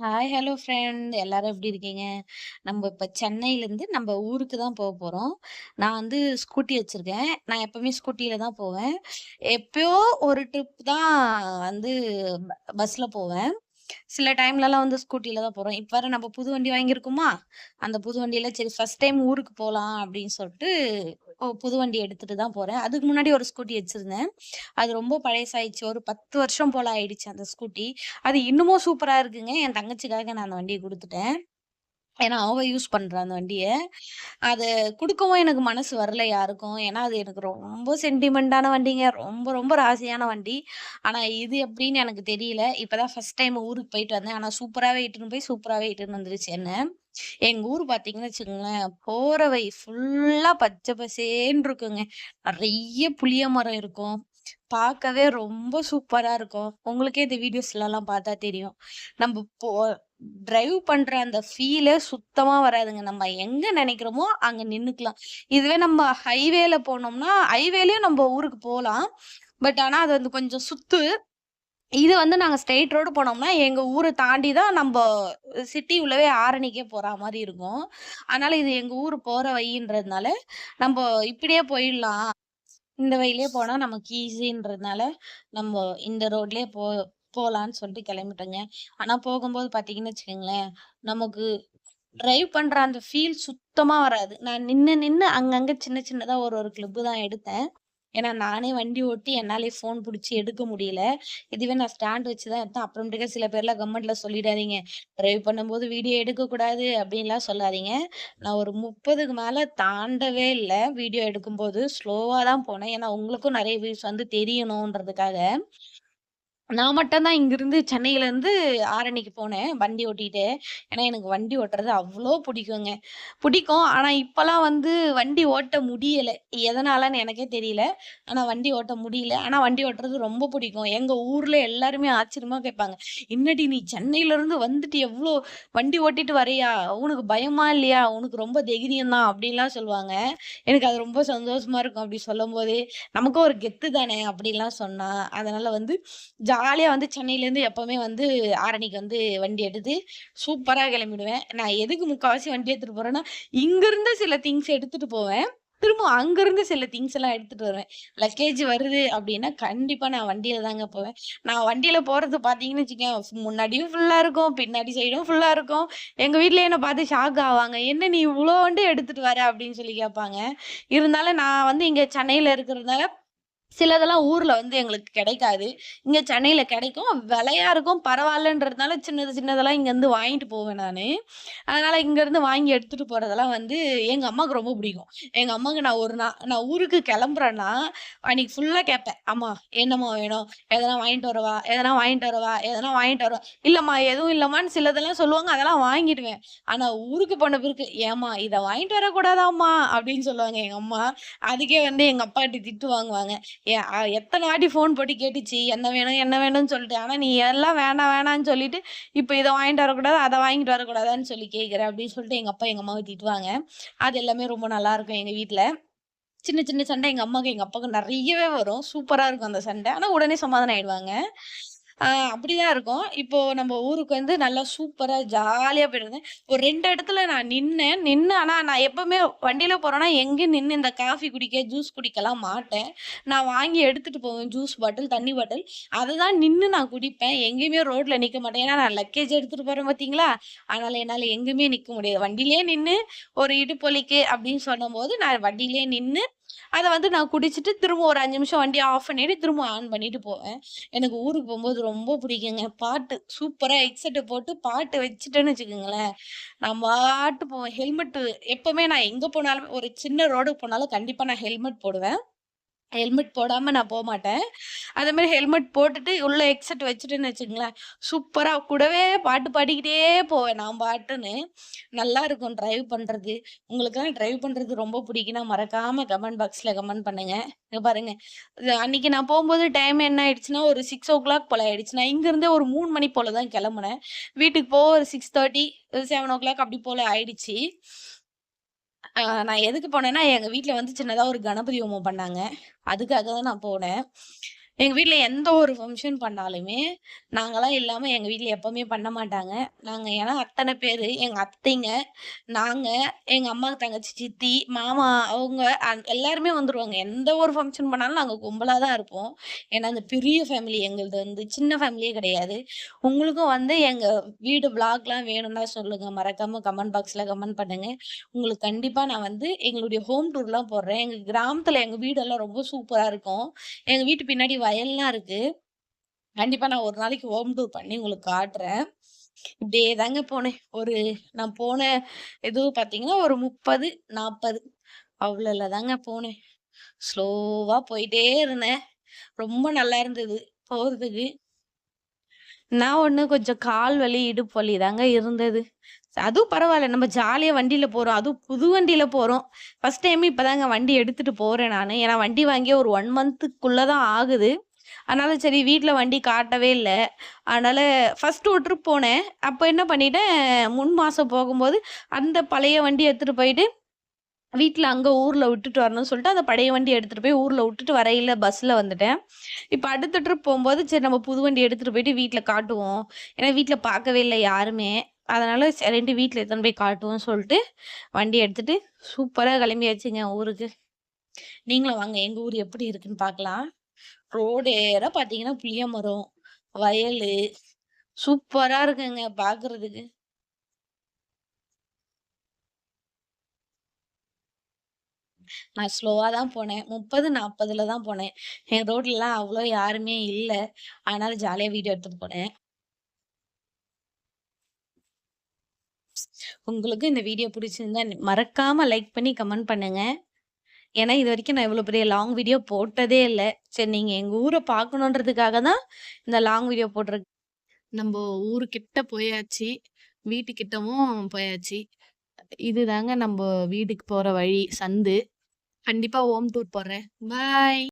Hi, hello friend எல்லாரும் எப்படி இருக்கீங்க? நம்ம இப்போ சென்னையிலேருந்து நம்ம ஊருக்கு தான் போக போகிறோம் நான் வந்து ஸ்கூட்டி வச்சிருக்கேன். நான் எப்போவுமே ஸ்கூட்டியில் தான் போவேன். எப்பயோ ஒரு ட்ரிப் தான் வந்து ப போவேன். சில டைம்லலாம் வந்து ஸ்கூட்டியில் தான் போகிறோம் இப்போ வேறு நம்ம புது வண்டி வாங்கியிருக்கோமா, அந்த புது வண்டியில் சரி ஃபஸ்ட் டைம் ஊருக்கு போகலாம் அப்படின்னு சொல்லிட்டு புது வண்டி எடுத்துட்டு தான் போறேன். அதுக்கு முன்னாடி ஒரு ஸ்கூட்டி வச்சிருந்தேன். அது ரொம்ப பழையசாயிடுச்சு ஒரு 10 வருஷம் போல ஆயிடுச்சு அந்த ஸ்கூட்டி. அது இன்னமும் சூப்பரா இருக்குங்க. என் தங்கச்சிக்காக நான் அந்த வண்டியை கொடுத்துட்டேன் ஏன்னா, அவ யூஸ் பண்றா அந்த வண்டியை அது கொடுக்கவும் எனக்கு மனசு வரல யாருக்கும். ஏன்னா, அது எனக்கு ரொம்ப சென்டிமெண்டான வண்டிங்க. ரொம்ப ரொம்ப ராசியான வண்டி. ஆனா, இது எப்படின்னு எனக்கு தெரியல. இப்போ தான் ஃபர்ஸ்ட் டைம் ஊருக்கு போயிட்டு வந்தேன். ஆனா, சூப்பராகவே இட்டுன்னு போய் சூப்பராகவே இட்டுன்னு வந்துருச்சு என்ன. எங்க ஊர் பார்த்தீங்கன்னு வச்சுக்கோங்களேன், போற வழி ஃபுல்லா பச்சை பசேன்னு இருக்குங்க. நிறைய புளிய மரம் இருக்கும். பார்க்கவே ரொம்ப சூப்பரா இருக்கும். உங்களுக்கே இந்த வீடியோஸ்லலாம் பார்த்தா தெரியும். நம்ம போ டிரைவ் பண்ற அந்த ஃபீலே சுத்தமா வராதுங்க. நம்ம எங்க நினைக்கிறோமோ அங்க நின்னுக்கலாம். இதுவே நம்ம ஹைவேல போனோம்னா, ஹைவேலயும் நம்ம ஊருக்கு போகலாம் பட் ஆனா, அது வந்து கொஞ்சம் சுத்து. இது வந்து நாங்கள் ஸ்ட்ரெயிட் ரோடு போனோம்னா, எங்கள் ஊரை தாண்டி தான் நம்ம சிட்டி உள்ளவே ஆரணிக்கே போகிற மாதிரி இருக்கும். அதனால் இது எங்கள் ஊர் போகிற வழின்றதுனால, நம்ம இப்படியே போயிடலாம். இந்த வழியிலே போனால் நமக்கு ஈஸின்றதுனால, நம்ம இந்த ரோட்லேயே போ போகலான்னு சொல்லிட்டு கிளம்பிட்டோங்க ஆனால் போகும்போது பார்த்தீங்கன்னு வச்சுக்கோங்களேன், நமக்கு ட்ரைவ் பண்ணுற அந்த ஃபீல் சுத்தமாக வராது. நான் நின்று நின்று அங்கங்கே சின்ன சின்னதாக ஒரு ஒரு கிளிப்பு தான் எடுத்தேன். ஏன்னா, நானே வண்டி ஓட்டி என்னாலே ஃபோன் பிடிச்சி எடுக்க முடியல. இதுவே நான் ஸ்டாண்ட் வச்சு தான் எடுத்தேன். அப்புறமேட்டுக்கா சில பேர்லாம் கமெண்ட்ல சொல்லிடாதீங்க. டிரைவ் பண்ணும்போது வீடியோ எடுக்கக்கூடாது அப்படின்லாம் சொல்லாதீங்க. நான் ஒரு முப்பதுக்கு மேலே தாண்டவே இல்லை வீடியோ எடுக்கும்போது ஸ்லோவாக தான் போனேன். ஏன்னா, உங்களுக்கும் நிறைய வியூஸ் வந்து தெரியணுன்றதுக்காக. நான் மட்டும் தான் இங்கிருந்து சென்னையிலேருந்து ஆரணிக்கு போனேன், வண்டி ஓட்டிகிட்டு ஏன்னா, எனக்கு வண்டி ஓட்டுறது அவ்வளோ பிடிக்குங்க பிடிக்கும் ஆனால் இப்போலாம் வந்து வண்டி ஓட்ட முடியல. எதனாலன்னு எனக்கே தெரியல. ஆனால் வண்டி ஓட்ட முடியல. ஆனால் வண்டி ஓட்டுறது ரொம்ப பிடிக்கும் எங்கள் ஊரில் எல்லாருமே ஆச்சரியமாக கேட்பாங்க. "என்னடி நீ சென்னையிலேருந்து வந்துட்டு எவ்வளோ வண்டி ஓட்டிட்டு வரையா உனக்கு பயமா இல்லையா? உனக்கு ரொம்ப தைரியம் தான்." அப்படின்லாம் சொல்லுவாங்க. எனக்கு அது ரொம்ப சந்தோஷமா இருக்கும் அப்படி சொல்லும்போது நமக்கும் ஒரு கெத்து தானே அப்படிலாம் சொன்னா. அதனால் வந்து ஜா ஜாலியாக வந்து சென்னையிலேருந்து எப்போவுமே வந்து ஆரணிக்கு வந்து வண்டி எடுத்து சூப்பராக கிளம்பிடுவேன் நான் எதுக்கு முக்கால்வாசி வண்டி எடுத்துகிட்டு போகிறேன்னா இங்கேருந்து சில திங்ஸ் எடுத்துகிட்டு போவேன். திரும்ப அங்கேருந்து சில திங்ஸ் எல்லாம் எடுத்துகிட்டு வருவேன். லக்கேஜ் வருது அப்படின்னா, கண்டிப்பாக நான் வண்டியில் தாங்க போவேன். நான் வண்டியில் போகிறது பார்த்தீங்கன்னு வச்சுக்கோங்க, முன்னாடியும் ஃபுல்லாக இருக்கும், பின்னாடி சைடும் ஃபுல்லாக இருக்கும். எங்கள் வீட்டில் என்னை பார்த்து ஷாக் ஆவாங்க. "என்ன நீ இவ்வளோ வண்டி எடுத்துகிட்டு வர?" அப்படின்னு சொல்லி கேட்பாங்க. இருந்தாலும் நான் வந்து இங்கே சென்னையில் இருக்கிறதுனால, சிலதெல்லாம் ஊர்ல வந்து எங்களுக்கு கிடைக்காது இங்க சென்னையில கிடைக்கும் விலையா இருக்கும். பரவாயில்லன்றதுனால சின்னது சின்னதெல்லாம் இங்கருந்து வாங்கிட்டு போவேன் நானு. அதனால இங்கருந்து வாங்கி எடுத்துட்டு போறதெல்லாம் வந்து எங்க அம்மாவுக்கு ரொம்ப பிடிக்கும். எங்க அம்மாவுக்கு நான் ஒரு நாள் நான் ஊருக்கு கிளம்புறேன்னா அன்னைக்கு ஃபுல்லா கேட்பேன். "அம்மா என்னம்மா வேணும்? எதனா வாங்கிட்டு வரவா? எதனா வாங்கிட்டு வரவா? எதனா வாங்கிட்டு வரவா?" "இல்லம்மா, எதுவும் இல்லம்மான்னு" சிலதெல்லாம் சொல்லுவாங்க. அதெல்லாம் வாங்கிடுவேன். ஆனா ஊருக்கு போன பிறகு, "ஏம்மா இதை வாங்கிட்டு வரக்கூடாதாம்மா?" அப்படின்னு சொல்லுவாங்க எங்க அம்மா. அதுக்கே வந்து எங்க அப்பாட்டி திட்டு வாங்குவாங்க. எத்தனை வாட்டி ஃபோன் போட்டு கேட்டுச்சு. என்ன வேணும்? என்ன வேணும்னு சொல்லிட்டு. ஆனால் நீ எல்லாம் வேணாம் வேணான்னு சொல்லிட்டு, இப்போ இதை வாங்கிட்டு வரக்கூடாது, அதை வாங்கிட்டு வரக்கூடாதான்னு சொல்லி கேட்குறேன் அப்படின்னு சொல்லிட்டு எங்கள் அப்பா எங்கள் அம்மாவ திட்டுவாங்க. அது எல்லாமே ரொம்ப நல்லாயிருக்கும் எங்கள் வீட்டில் சின்ன சின்ன சண்டை எங்கள் அம்மாவுக்கு எங்கள் அப்பாவுக்கு நிறையவே வரும். சூப்பராக இருக்கும் அந்த சண்டை. ஆனால் உடனே சமாதானம் ஆயிடுவாங்க. ஆ அப்படிதான் இருக்கும். இப்போ நம்ம ஊருக்கு வந்து நல்லா சூப்பரா ஜாலியா போயிருந்தேன். ஒரு 2 இடத்துல நான் நின்னேன். நின்னு ஆனா நான் எப்பவுமே வண்டியில போறேன்னா, எங்கேயும் நின்னு இந்த காஃபி குடிக்க, ஜூஸ் குடிக்கலாம் மாட்டேன். நான் வாங்கி எடுத்துட்டு போவேன் ஜூஸ் பாட்டில், தண்ணி பாட்டில். அததான் நின்னு நான் குடிப்பேன். எங்கேயுமே ரோட்ல நிக்க மாட்டேன். ஏன்னா நான் லக்கேஜ் எடுத்துட்டு போறேன் பார்த்தீங்களா? அதனால என்னால எங்கேயுமே நிக்க முடியாது. வண்டியிலேயே நின்னு ஒரு இடுப்பொலிக்கு அப்படின்னு சொன்னம்போது, நான் வண்டியிலேயே நின்னு, அதை வந்து நான் குடிச்சிட்டு திரும்ப ஒரு அஞ்சு நிமிஷம் வண்டியை ஆஃப் பண்ணிட்டு, திரும்ப ஆன் பண்ணிட்டு போவேன். எனக்கு ஊருக்கு போகும்போது ரொம்ப பிடிக்குங்க. பாட்டு சூப்பரா ஹெட்செட்டை போட்டு பாட்டு வச்சுட்டேன்னு வச்சுக்கோங்களேன், நான் பாட்டு போவேன். ஹெல்மெட்டு எப்பவுமே நான் எங்க போனாலுமே ஒரு சின்ன ரோடுக்கு போனாலும் கண்டிப்பா நான் ஹெல்மெட் போடுவேன். ஹெல்மெட் போடாம நான் போக மாட்டேன் அதே மாதிரி ஹெல்மெட் போட்டுட்டு உள்ள ஹெட்செட் வச்சுட்டுன்னு வச்சுங்களேன் சூப்பராக கூடவே பாட்டு பாடிக்கிட்டே போவேன் நான் பாட்டுன்னு. நல்லா இருக்கும் டிரைவ் பண்ணுறது உங்களுக்கெல்லாம் டிரைவ் பண்ணுறது ரொம்ப பிடிக்குன்னா மறக்காமல் கமெண்ட் பாக்ஸில் கமெண்ட் பண்ணுங்க. இங்க பாருங்க, அன்னைக்கு நான் போகும்போது டைம் என்ன ஆயிடுச்சுன்னா, ஒரு 6:00 போல ஆயிடுச்சு. நான் இங்கேருந்தே ஒரு மூணு மணி போல தான் கிளம்புனேன் வீட்டுக்கு போக ஒரு 6:30 7:00 அப்படி போல ஆயிடுச்சு. நான் எதுக்கு போனேன்னா, எங்கள் வீட்டில் வந்து சின்னதாக ஒரு கணபதி ஹோமம் பண்ணாங்க. அதுக்காக தான் நான் போனேன். எங்கள் வீட்டில் எந்த ஒரு ஃபங்க்ஷன் பண்ணாலுமே, நாங்களாம் இல்லாமல் எங்கள் வீட்டில் எப்போவுமே பண்ண மாட்டாங்க. நாங்கள் ஏன்னா அத்தனை பேர் எங்கள் அத்தைங்க, நாங்கள் எங்கள் அம்மா தங்கச்சி, சித்தி, மாமா அவங்க எல்லாருமே வந்துடுவாங்க எந்த ஒரு ஃபங்க்ஷன் பண்ணாலும் நாங்கள் கும்பலாக தான் இருப்போம். ஏன்னா, அந்த பெரிய ஃபேமிலி எங்களது வந்து சின்ன ஃபேமிலியே கிடையாது. உங்களுக்கும் வந்து எங்கள் வீடு பிளாக்லாம் வேணும்னா சொல்லுங்கள் மறக்காமல் கமெண்ட் பாக்ஸில் கமெண்ட் பண்ணுங்கள் உங்களுக்கு கண்டிப்பாக நான் வந்து எங்களுடைய ஹோம் டூர்லாம் போடுறேன். எங்கள் கிராமத்தில் எங்கள் வீடெல்லாம் ரொம்ப சூப்பராக இருக்கும். எங்கள் வீட்டு பின்னாடி வயல்லாம் இருக்கு. கண்டிப்பா நான் ஒரு நாளைக்கு ஹோம் டூர் பண்ணி உங்களுக்கு காட்டுறேன். இப்படியே தாங்க போனேன். ஒரு நான் போன இது பார்த்தீங்கன்னா, ஒரு 30, 40 அவ்வளோல தாங்க போனேன். ஸ்லோவா போயிட்டே இருந்தேன். ரொம்ப நல்லா இருந்தது போறதுக்கு. நான் ஒண்ணு கொஞ்சம் கால் வலி, இடுப்பு வலி தாங்க இருந்தது. அதுவும் பரவாயில்ல நம்ம ஜாலியாக வண்டியில் போகிறோம் அதுவும் புது வண்டியில் போகிறோம் ஃபஸ்ட் டைம் இப்பதாங்க வண்டி எடுத்துகிட்டு போகிறேன் நான் ஏன்னா வண்டி வாங்கியே ஒரு ஒன் மந்த்துக்குள்ளே தான் ஆகுது. அதனால சரி வீட்டில் வண்டி காட்டவே இல்லை அதனால் ஃபஸ்ட்டு ஒரு ட்ரிப் போனேன். அப்போ என்ன பண்ணிட்டேன், முன் மாதம் போகும்போது அந்த பழைய வண்டி எடுத்துகிட்டு போயிட்டு, வீட்டில் அங்கே ஊரில் விட்டுட்டு வரணும்னு சொல்லிட்டு, அந்த பழைய வண்டி எடுத்துகிட்டு போய் ஊரில் விட்டுட்டு வரையில பஸ்ஸில் வந்துட்டேன். இப்போ அடுத்த ட்ரிப் போகும்போது சரி நம்ம புது வண்டி எடுத்துகிட்டு போயிட்டு வீட்டில் காட்டுவோம். ஏன்னா வீட்டில் பார்க்கவே இல்லை யாருமே. அதனால் ரெண்டு வீட்டில் எடுத்துன்னு போய் காட்டுவோம்னு சொல்லிட்டு, வண்டி எடுத்துகிட்டு சூப்பராக கிளம்பியாச்சுங்க ஊருக்கு. நீங்களும் வாங்க எங்கள் ஊர் எப்படி இருக்குன்னு பார்க்கலாம். ரோடேரா பார்த்தீங்கன்னா, புளிய மரம், வயல் சூப்பராக இருக்குங்க பார்க்குறதுக்கு. நான் ஸ்லோவாக தான் போனேன். 30, 40ல தான் போனேன். என் ரோட்லலாம் அவ்வளோ யாருமே இல்லை அதனால ஜாலியாக வீடியோ எடுத்துகிட்டு போனேன். உங்களுக்கு இந்த வீடியோ பிடிச்சிருந்தா மறக்காம லைக் பண்ணி கமெண்ட் பண்ணுங்க. ஏன்னா இது வரைக்கும் நான் இவ்வளோ பெரிய லாங் வீடியோ போட்டதே இல்ல. சரி நீங்க எங்க ஊரை பார்க்கணுன்றதுக்காக தான் இந்த லாங் வீடியோ போடுற நம்ம ஊரு ஊருக்கிட்ட போயாச்சு. வீட்டுக்கிட்டவும் போயாச்சு. இதுதாங்க நம்ம வீட்டுக்கு போற வழி, சந்து. கண்டிப்பா ஹோம் டூர் போடுறேன். பாய்.